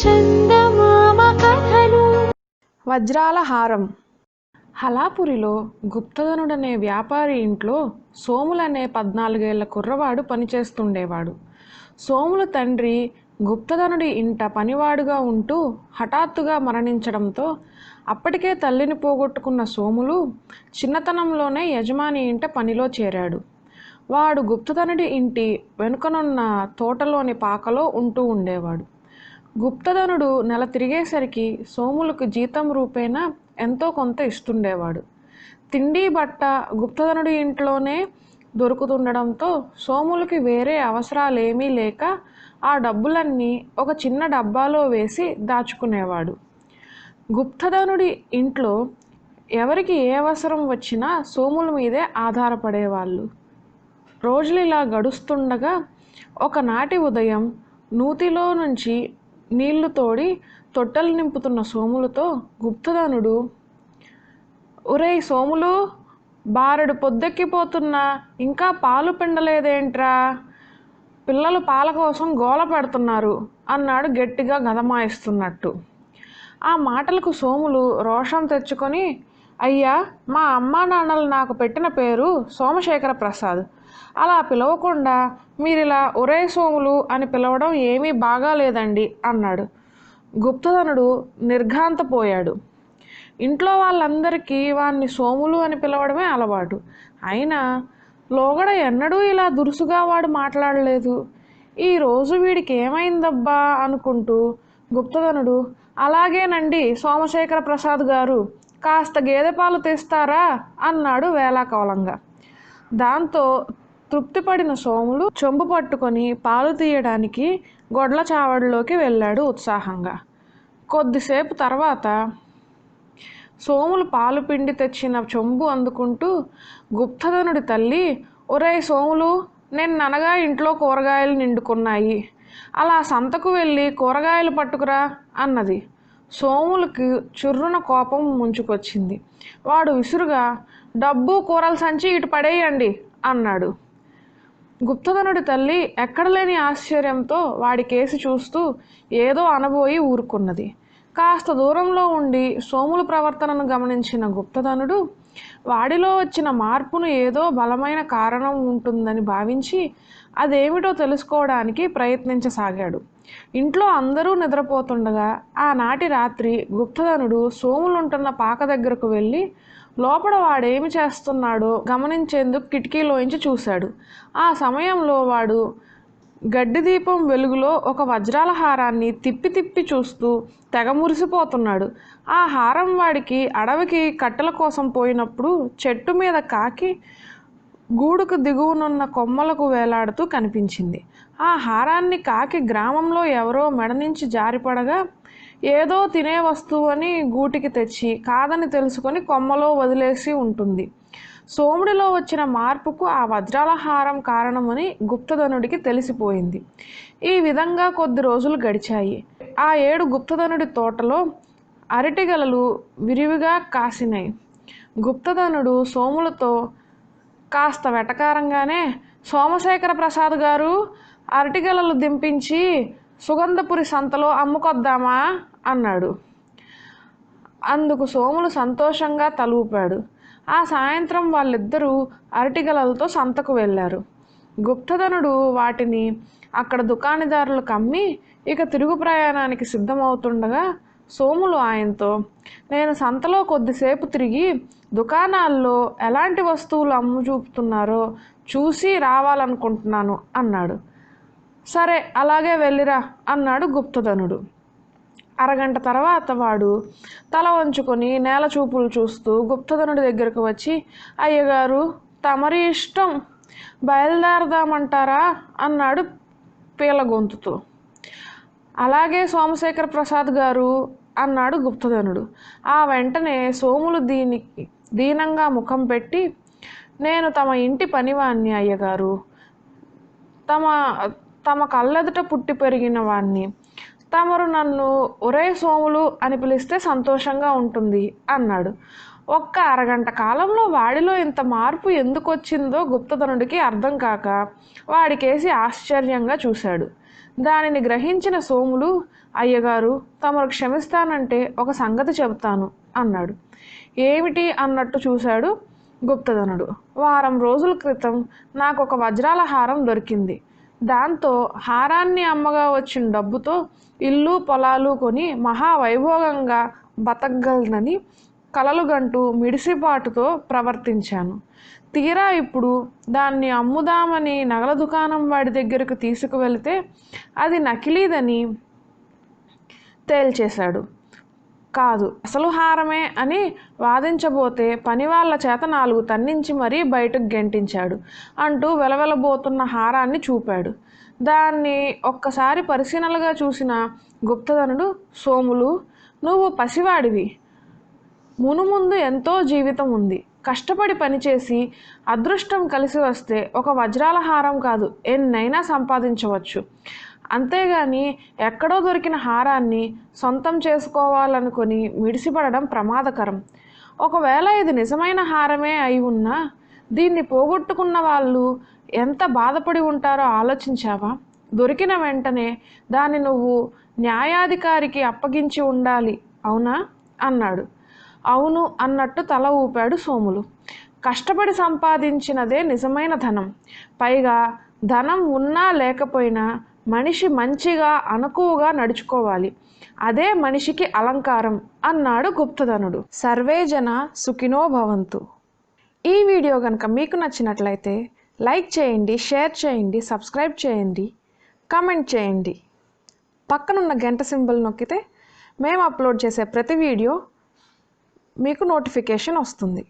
చందమామ కథలు. వజ్రాల హారం. హలాపురిలో గుప్తధనుడనే వ్యాపారి ఇంట్లో సోములనే పద్నాలుగేళ్ళ కుర్రవాడు పనిచేస్తుండేవాడు. సోములు తండ్రి గుప్తధనుడి ఇంట పనివాడుగా ఉంటూ హఠాత్తుగా మరణించడంతో అప్పటికే తల్లిని పోగొట్టుకున్న సోములు చిన్నతనంలోనే యజమాని ఇంట పనిలో చేరాడు. వాడు గుప్తధనుడి ఇంటి వెనుకనున్న తోటలోని పాకలో ఉంటూ ఉండేవాడు. గుప్తధనుడు నెల తిరిగేసరికి సోములకు జీతం రూపేణా ఎంతో కొంత ఇస్తుండేవాడు. తిండి బట్ట గుప్తధనుడి ఇంట్లోనే దొరుకుతుండడంతో సోములకి వేరే అవసరాలేమీ లేక ఆ డబ్బులన్నీ ఒక చిన్న డబ్బాలో వేసి దాచుకునేవాడు. గుప్తధనుడి ఇంట్లో ఎవరికి ఏ అవసరం వచ్చినా సోముల మీదే ఆధారపడేవాళ్ళు. రోజులు ఇలా గడుస్తుండగా ఒకనాటి ఉదయం నూతిలో నుంచి నీళ్ళు తోడి తొట్టెలు నింపుతున్న సోములతో గుప్తధనుడు ఒరేయ్ సోములు బారెడు పొద్దెక్కిపోతున్నా ఇంకా పాలు పిండలేదేంట్రా? పిల్లలు పాల కోసం గోల పెడుతున్నారు అన్నాడు గట్టిగా గదమాయిస్తున్నట్టు ఆ మాటలకు సోములు రోషం తెచ్చుకొని అయ్యా మా అమ్మా నాన్నలు నాకు పెట్టిన పేరు సోమశేఖర ప్రసాద్ అలా పిలవకుండా మీరిలా ఒరే సోములు అని పిలవడం ఏమీ బాగాలేదండి అన్నాడు. గుప్తధనుడు నిర్ఘాంతపోయాడు. ఇంట్లో వాళ్ళందరికీ వాణ్ణి సోములు అని పిలవడమే అలవాటు. అయినా లోగడ ఎన్నడూ ఇలా దురుసుగా వాడు మాట్లాడలేదు. ఈరోజు వీడికి ఏమైందబ్బా అనుకుంటూ గుప్తధనుడు అలాగేనండి సోమశేఖర ప్రసాద్ గారు కాస్త గేదె పాలు తెస్తారా? అన్నాడు వేలాకోలంగా దాంతో తృప్తిపడిన సోములు చెంబు పట్టుకొని పాలు తీయడానికి గొడ్ల చావడిలోకి వెళ్ళాడు ఉత్సాహంగా. కొద్దిసేపు తర్వాత సోములు పాలు పిండి తెచ్చిన చెంబు అందుకుంటూ గుప్తధనుడి తల్లి ఒరే సోములు నిన్ననగా ఇంట్లో కూరగాయలు నిండుకున్నాయి. అలా సంతకు వెళ్ళి కూరగాయలు పట్టుకురా అన్నది. సోములకి చుర్రున కోపం ముంచుకొచ్చింది. వాడు విసురుగా డబ్బు కూరల సంచి ఇటు పడేయండి అన్నాడు. గుప్తధనుడి తల్లి ఎక్కడలేని ఆశ్చర్యంతో వాడి కేసి చూస్తూ ఏదో అనబోయి ఊరుకున్నది. కాస్త దూరంలో ఉండి సోముల ప్రవర్తనను గమనించిన గుప్తధనుడు వాడిలో వచ్చిన మార్పును ఏదో బలమైన కారణం ఉంటుందని భావించి అదేమిటో తెలుసుకోవడానికి ప్రయత్నించసాగాడు. ఇంట్లో అందరూ నిద్రపోతుండగా ఆనాటి రాత్రి గుప్తధనుడు సోములుంటున్న పాక దగ్గరకు వెళ్ళి లోపల వాడేమి చేస్తున్నాడో గమనించేందుకు కిటికీలోంచి చూశాడు. ఆ సమయంలో వాడు గడ్డి దీపం వెలుగులో ఒక వజ్రాల హారాన్ని తిప్పి తిప్పి చూస్తూ తెగ మురిసిపోతున్నాడు. ఆ హారం వాడికి అడవికి కట్టెల కోసం పోయినప్పుడు చెట్టు మీద కాకి గూడుకు దిగువనున్న కొమ్మలకు వేలాడుతూ కనిపించింది. ఆ హారాన్ని కాకి గ్రామంలో ఎవరో మెడ నుంచి జారిపడగా ఏదో తినే వస్తువు అని గూటికి తెచ్చి కాదని తెలుసుకొని కొమ్మలో వదిలేసి ఉంటుంది. సోముడిలో వచ్చిన మార్పుకు ఆ వజ్రాలహారం కారణమని గుప్తధనుడికి తెలిసిపోయింది. ఈ విధంగా కొద్ది రోజులు గడిచాయి. ఆ ఏడు గుప్తధనుడి తోటలో అరటిగలలు విరివిగా కాసినాయి గుప్తధనుడు సోములతో కాస్త వెటకారంగానే సోమశేఖర ప్రసాద్ గారు అరటిగలలు దింపించి సుగంధపురి సంతలో అమ్ముకొద్దామా? అన్నాడు. అందుకు సోములు సంతోషంగా తలూపాడు. ఆ సాయంత్రం వాళ్ళిద్దరూ అరటిగలలతో సంతకు వెళ్ళారు. గుప్తధనుడు వాటిని అక్కడ దుకాణదారులు కమ్మి ఇక తిరుగు ప్రయాణానికి సిద్ధమవుతుండగా సోములు ఆయనతో నేను సంతలో కొద్దిసేపు తిరిగి దుకాణాల్లో ఎలాంటి వస్తువులు అమ్ము చూపుతున్నారో చూసి రావాలనుకుంటున్నాను అన్నాడు. సరే అలాగే వెళ్ళిరా అన్నాడు గుప్తధనుడు. అరగంట తర్వాత వాడు తల వంచుకొని నేల చూపులు చూస్తూ గుప్తధనుడి దగ్గరకు వచ్చి అయ్యగారు తమరి ఇష్టం బయలుదేరదామంటారా? అన్నాడు పీల గొంతుతో. అలాగే సోమశేఖర ప్రసాద్ గారు అన్నాడు గుప్తధనుడు. ఆ వెంటనే సోములు దీనికి దీనంగా ముఖం పెట్టి నేను తమ ఇంటి పనివాణ్ణి అయ్యగారు తమ తమ కళ్ళెదుట పుట్టి పెరిగిన వాణ్ణి. తమరు నన్ను ఒరే సోములు అని పిలిస్తే సంతోషంగా ఉంటుంది అన్నాడు. ఒక్క అరగంట కాలంలో వాడిలో ఇంత మార్పు ఎందుకు వచ్చిందో గుప్తధనుడికి అర్థం కాక వాడికేసి ఆశ్చర్యంగా చూశాడు. దానిని గ్రహించిన సోములు అయ్యగారు తమరు క్షమిస్తానంటే ఒక సంగతి చెబుతాను అన్నాడు. ఏమిటి అన్నట్టు చూశాడు గుప్తధనుడు. వారం రోజుల క్రితం నాకు ఒక వజ్రాల హారం దొరికింది. దాంతో హారాన్ని అమ్మగా వచ్చిన డబ్బుతో ఇల్లు పొలాలు కొని మహావైభోగంగా బతకగలనని కలలుగంటూ మిడిసిపాటుతో ప్రవర్తించాను. తీరా ఇప్పుడు దాన్ని అమ్ముదామని నగల దుకాణం వాడి దగ్గరకు తీసుకువెళితే అది నకిలీదని తేల్చేశాడు. కాదు. అసలు హారమే అని వాదించబోతే పని వాళ్ళ చేత నాలుగు తన్నించి మరీ బయటకు గెంటించాడు. అంటూ వెలవెలబోతున్న హారాన్ని చూపాడు. దాన్ని ఒక్కసారి పరిశీలనగా చూసిన గుప్తధనుడు సోములు నువ్వు పసివాడివి. మునుముందు ఎంతో జీవితం ఉంది. కష్టపడి పనిచేసి అదృష్టం కలిసి వస్తే ఒక వజ్రాల హారం కాదు. ఎన్నైనా సంపాదించవచ్చు. అంతేగాని ఎక్కడో దొరికిన హారాన్ని సొంతం చేసుకోవాలనుకుని మిడిసిపడడం ప్రమాదకరం. ఒకవేళ ఇది నిజమైన హారమే అయి ఉన్నా దీన్ని పోగొట్టుకున్న వాళ్ళు ఎంత బాధపడి ఉంటారో ఆలోచించావా? దొరికిన వెంటనే దాన్ని నువ్వు న్యాయాధికారికి అప్పగించి ఉండాలి అవునా? అన్నాడు. అవును అన్నట్టు తల ఊపాడు సోములు. కష్టపడి సంపాదించినదే నిజమైన ధనం. పైగా ధనం ఉన్నా లేకపోయినా మనిషి మంచిగా అనుకువగా నడుచుకోవాలి. అదే మనిషికి అలంకారం అన్నాడు గుప్తధనుడు. సర్వే జన సుఖినో భవంతు. ఈ వీడియో కనుక మీకు నచ్చినట్లయితే లైక్ చేయండి షేర్ చేయండి సబ్స్క్రైబ్ చేయండి కామెంట్ చేయండి. పక్కనున్న గంట సింబల్ నొక్కితే మేము అప్లోడ్ చేసే ప్రతి వీడియో మీకు నోటిఫికేషన్ వస్తుంది.